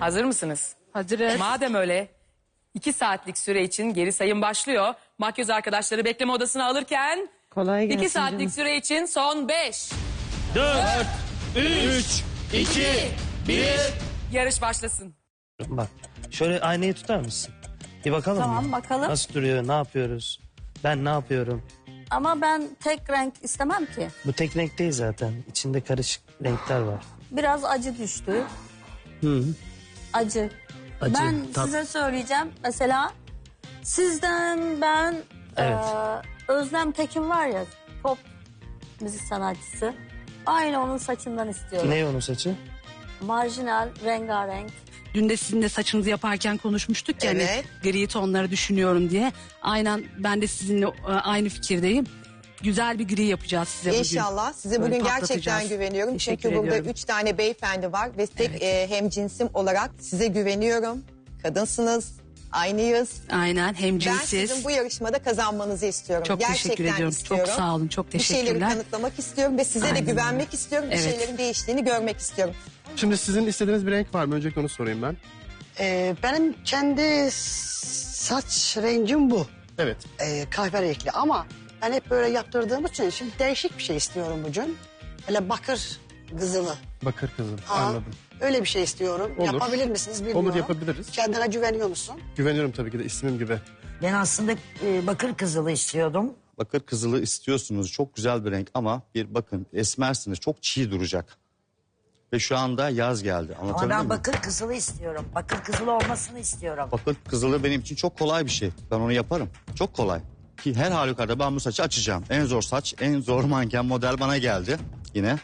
Hazır mısınız? Hazırız. Madem öyle iki saatlik süre için geri sayım başlıyor. Makyöz arkadaşları bekleme odasına alırken Kolay gelsin iki saatlik canım. süre için son beş. 4, 3, 2, 1. Yarış başlasın. Bak şöyle aynayı tutar mısın? Bir bakalım Tamam mı? bakalım. Nasıl duruyor, ne yapıyoruz? Ben ne yapıyorum? Ama ben tek renk istemem ki. Bu tek renk değil zaten. İçinde karışık renkler var. Biraz acı düştü. Acı. Acı, ben tat. size söyleyeceğim. Mesela sizden ben Evet. eee, Özlem Tekin var ya pop müzik sanatçısı. Aynı onun saçından istiyorum. Ne onun saçı? Marjinal, rengarenk. Dün de sizinle saçınızı yaparken konuşmuştuk ya Evet. hani gri tonları düşünüyorum diye. Aynen ben de sizinle e, aynı fikirdeyim. Güzel bir gri yapacağız size bugün. İnşallah. Size Böyle bugün gerçekten patlatacağız. güveniyorum. Teşekkür Çünkü burada ediyorum. üç tane beyefendi var ve tek e, hem cinsim olarak size güveniyorum. Kadınsınız, aynıyız. Aynen hem Ben cinsiz. sizin bu yarışmada kazanmanızı istiyorum. Çok Gerçekten teşekkür ediyorum. istiyorum. Çok sağ olun. Çok Bir şeyleri teşekkürler. kanıtlamak istiyorum ve size de Aynen güvenmek istiyorum. Bir Evet. şeylerin değiştiğini görmek istiyorum. Şimdi sizin istediğiniz bir renk var mı? Öncelikle onu sorayım ben. Ee, benim kendi saç rengim bu. Evet. Ee, kahverengi ama ben hep böyle yaptırdığım için şimdi değişik bir şey istiyorum bugün. Böyle bakır kızılı. Bakır kızım. Aa, Anladım. Öyle bir şey istiyorum. Olur. Yapabilir misiniz bilmiyorum. Olur yapabiliriz. Kendine güveniyor musun? Güveniyorum tabii ki de ismim gibi. Ben aslında e, bakır kızılı istiyordum. Bakır kızılı istiyorsunuz. Çok güzel bir renk ama bir bakın esmersiniz. Çok çiğ duracak. Ve şu anda yaz geldi. Ama Anlatabildim ben mi? bakır kızılı istiyorum. Bakır kızılı olmasını istiyorum. Bakır kızılı benim için çok kolay bir şey. Ben onu yaparım. Çok kolay. Ki her halükarda ben bu saçı açacağım. En zor saç, en zor manken model bana geldi. Yine.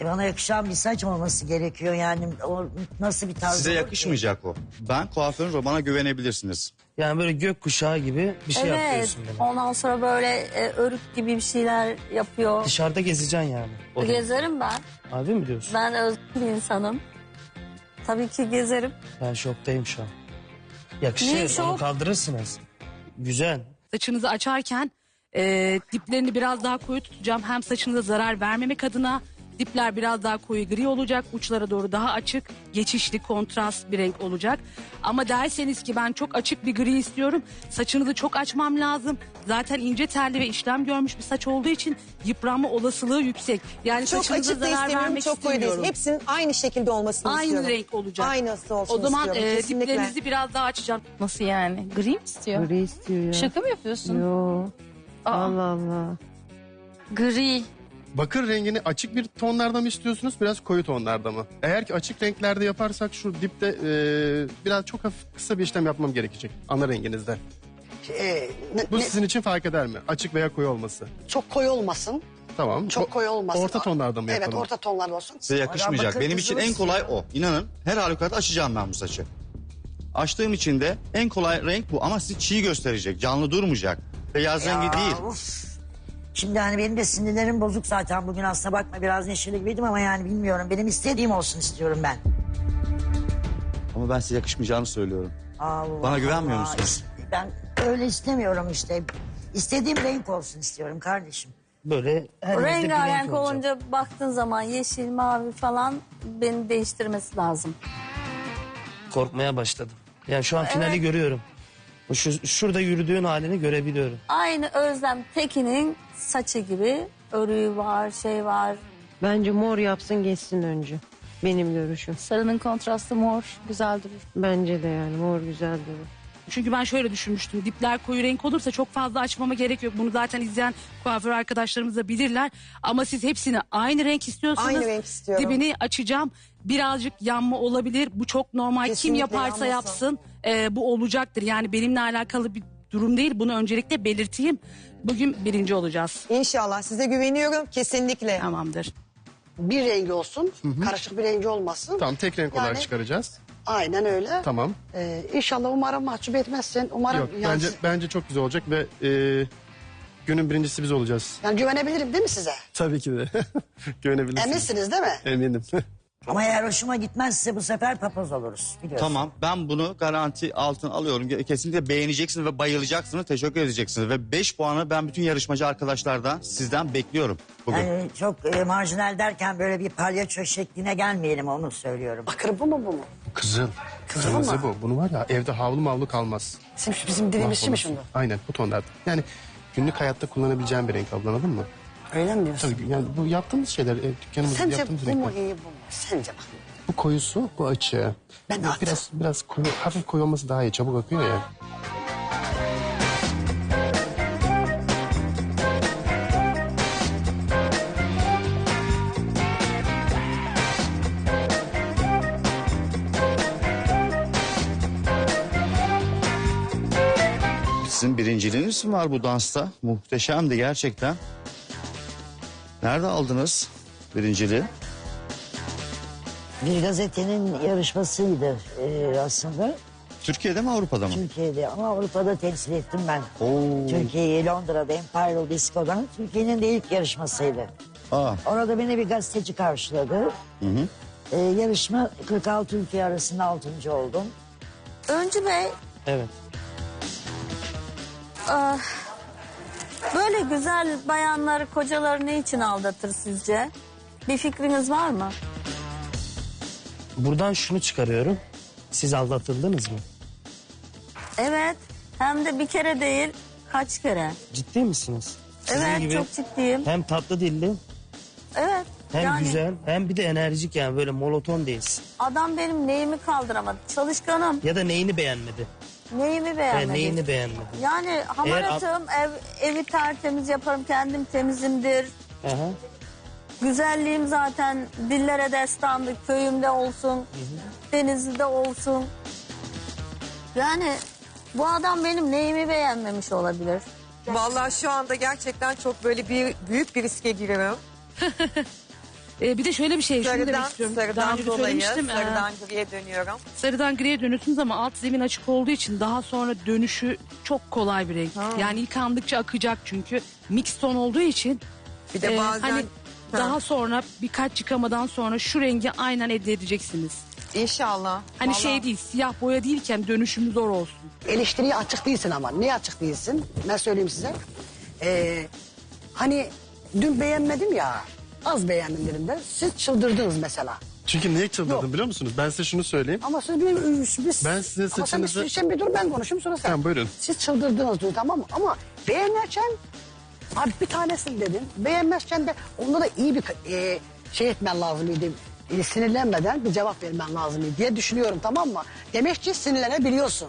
E, bana yakışan bir saç olması gerekiyor yani. O nasıl bir tarz Size olur ki? yakışmayacak o. Ben kuaförüm ve bana güvenebilirsiniz. Yani böyle gökkuşağı gibi bir şey evet. yapıyorsun bana. Ondan sonra böyle e, örük gibi bir şeyler yapıyor. Dışarıda gezeceksin yani. O. Gezerim ben. Abi mi diyorsun? Ben özgür bir insanım. Tabii ki gezerim. Ben şoktayım şu an. Yakışır. Niye Onu şok? kaldırırsınız. Güzel. Saçınızı açarken e, diplerini biraz daha koyu tutacağım. Hem saçınıza zarar vermemek adına dipler biraz daha koyu gri olacak. Uçlara doğru daha açık, geçişli, kontrast bir renk olacak. Ama derseniz ki ben çok açık bir gri istiyorum. Saçınızı çok açmam lazım. Zaten ince telli ve işlem görmüş bir saç olduğu için yıpranma olasılığı yüksek. Yani Çok saçınıza açık da zarar istemiyorum, vermek çok koyu da istemiyorum. istemiyorum. Hepsinin aynı şekilde olmasını Aynı istiyorum. renk olacak. Aynısı olsun O zaman istiyorum. e, kesinlikle. diplerinizi biraz daha açacağım. Nasıl yani? Gri mi istiyor? Gri istiyor ya. Şaka mı yapıyorsun? Yo. Aa, Allah Allah. Gri. Bakır rengini açık bir tonlarda mı istiyorsunuz? Biraz koyu tonlarda mı? Eğer ki açık renklerde yaparsak şu dipte e, biraz çok hafif kısa bir işlem yapmam gerekecek. Ana renginizde. Ee, ne- Bu ne- sizin için fark eder mi? Açık veya koyu olması. çok koyu olmasın. Tamam. Çok koyu olmasın. Orta tonlarda mı Evet yapalım? orta tonlar olsun. Size yakışmayacak. Benim için en kolay o. İnanın her halükarda açacağım ben bu saçı. Açtığım için de en kolay renk bu ama sizi çiğ gösterecek. Canlı durmayacak. Beyaz rengi değil. uf. Şimdi hani benim de sinirlerim bozuk zaten bugün aslına bakma biraz neşeli gibiydim ama yani bilmiyorum. Benim istediğim olsun istiyorum ben. Ama ben size yakışmayacağını söylüyorum. Allah Bana güvenmiyor Allah. musunuz? Ben öyle istemiyorum işte. İstediğim renk olsun istiyorum kardeşim. Böyle her renkte bir renk Rengarenk olacak. olunca baktığın zaman yeşil, mavi falan beni değiştirmesi lazım. Korkmaya başladım. Yani şu an finali görüyorum. Bu Şu, şurada yürüdüğün halini görebiliyorum. Aynı Özlem Tekin'in saçı gibi örüğü var, şey var. Bence mor yapsın geçsin önce. Benim görüşüm. Sarının kontrastı mor. Güzel durur. Bence de yani mor güzel durur. Çünkü ben şöyle düşünmüştüm. Dipler koyu renk olursa çok fazla açmama gerek yok. Bunu zaten izleyen kuaför arkadaşlarımız da bilirler. Ama siz hepsini aynı renk istiyorsanız Aynı renk istiyorum. dibini açacağım. Birazcık yanma olabilir. Bu çok normal. Kim Kesinlikle yaparsa yanmasın. yapsın e, bu olacaktır. Yani benimle alakalı bir durum değil. Bunu öncelikle belirteyim. Bugün birinci olacağız. İnşallah size güveniyorum kesinlikle. Tamamdır. Bir rengi olsun. Karışık bir rengi olmasın. Tamam tek renk olarak Yani- çıkaracağız. Aynen öyle. Tamam. Ee, inşallah umarım mahcup etmezsin. Umarım Yok yani, bence bence çok güzel olacak ve e, günün birincisi biz olacağız. yani güvenebilirim değil mi size? Tabii ki de. Güvenebilirsiniz. Eminsiniz değil mi? Eminim. Ama eğer hoşuma gitmezse bu sefer papaz oluruz. Biliyorsun. Tamam ben bunu garanti altına alıyorum. Kesinlikle beğeneceksiniz ve bayılacaksınız. Teşekkür edeceksiniz. Ve 5 puanı ben bütün yarışmacı arkadaşlardan sizden bekliyorum bugün. Yani çok e, marjinal derken böyle bir palyaço şekline gelmeyelim onu söylüyorum. Bakır bu mu bu mu? Kızıl. Kızıl Kırmızı mı? bu. Bunu var ya evde havlu mavlu kalmaz. Bizim, bizim dediğimiz mi şimdi? Aynen bu tonlarda. Yani günlük hayatta kullanabileceğin bir renk abla anladın mı? Öyle mi diyorsun? Tabii yani bu yaptığımız şeyler, e, dükkanımızda Sence yaptığımız bu mu renkler. iyi bu mu? Sence bak. Bu koyusu, bu açığı. Ben de Bu biraz biraz koyu, hafif koyu olması daha iyi. Çabuk akıyor ya. Sizin birinciliğiniz mi var bu dansta? Muhteşemdi gerçekten. Nerede aldınız birinciliği? Bir gazetenin yarışmasıydı e, aslında Türkiye'de mi Avrupa'da mı? Türkiye'de ama Avrupa'da temsil ettim ben. Oo. Türkiye'yi Londra'da Imperial Disco'dan Türkiye'nin de ilk yarışmasıydı. Aa, Orada beni bir gazeteci karşıladı. hı hı. E, yarışma 46 ülke arasında 6. oldum. Öncü Bey Evet. ah, böyle güzel bayanları kocaları ne için aldatır sizce? Bir fikriniz var mı? Buradan şunu çıkarıyorum. Siz aldatıldınız mı? Evet. Hem de bir kere değil kaç kere. Ciddi misiniz? Sizin evet gibi çok ciddiyim. hem tatlı dilli Evet. hem yani güzel hem bir de enerjik yani böyle monoton değilsin. adam benim neyimi kaldıramadı. Çalışkanım. Ya da neyini beğenmedi? Neyimi Yani beğenmedi. neyini beğenmedi? Yani hamaratım, ev, evi tertemiz yaparım, kendim temizimdir. Aha. Güzelliğim zaten dillere destandır, köyümde olsun, denizli'de olsun. Yani bu adam benim neyimi beğenmemiş olabilir. Vallahi şu anda gerçekten çok böyle bir büyük bir riske giriyorum. E, bir de şöyle bir şey şunu demek Sarıdan, istiyorum. Daha sarıdan önce de dolayı söylemiştim. e, sarıdan griye dönüyorum. sarıdan griye dönüyorsunuz ama alt zemin açık olduğu için daha sonra dönüşü çok kolay bir renk. Yani yıkandıkça akacak çünkü mix ton olduğu için. Bir de e, bazen hani Ha. daha sonra birkaç yıkamadan sonra şu rengi aynen elde edeceksiniz. İnşallah. Hani Vallahi. şey değil siyah boya değilken dönüşümü zor olsun. Eleştiriye açık değilsin ama. Niye açık değilsin? Ben söyleyeyim size. Ee, hani dün beğenmedim ya. Az beğendim dedim de. Siz çıldırdınız mesela. Çünkü niye çıldırdım Yok. biliyor musunuz? Ben size şunu söyleyeyim. Ama siz bir... Biz, Ben sizin Ama sen, saçınızı- bir, sen bir dur ben konuşayım sonra sen. Tamam, buyurun. Siz çıldırdınız dün tamam mı? Ama beğenirken abi bir tanesini dedin. Beğenmezken de onda da iyi bir e, şey etmen lazımydı. E, sinirlenmeden bir cevap vermen lazımydı diye düşünüyorum tamam mı? Demek ki sinirlenebiliyorsun.